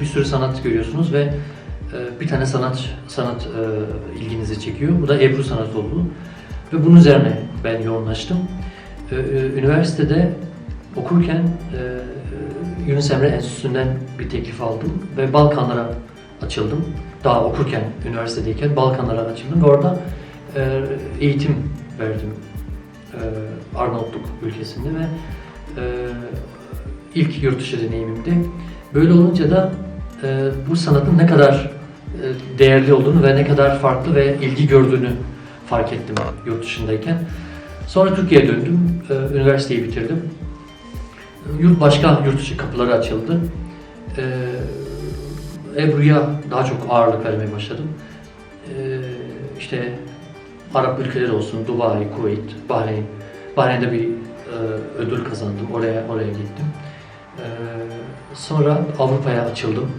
Bir sürü sanat görüyorsunuz ve e, bir tane sanat sanat e, ilginizi çekiyor. Bu da Ebru sanatı oldu. Ve bunun üzerine ben yoğunlaştım. E, Üniversitede okurken Yunus Emre Enstitüsü'nden bir teklif aldım ve Balkanlara açıldım. Daha okurken, üniversitedeyken Balkanlara açıldım ve orada eğitim verdim Arnavutluk ülkesinde ve ilk yurt dışı deneyimimdi. Böyle olunca da e, bu sanatın ne kadar e, değerli olduğunu ve ne kadar farklı ve ilgi gördüğünü fark ettim yurt dışındayken. Sonra Türkiye'ye döndüm, e, üniversiteyi bitirdim. Yurt başka yurt dışı kapıları açıldı. E, Ebru'ya daha çok ağırlık vermeye başladım. E, işte Arap ülkeleri olsun, Dubai, Kuveyt, Bahreyn. Bahreyn'de bir e, ödül kazandım. Oraya oraya gittim. E, sonra Avrupa'ya açıldım.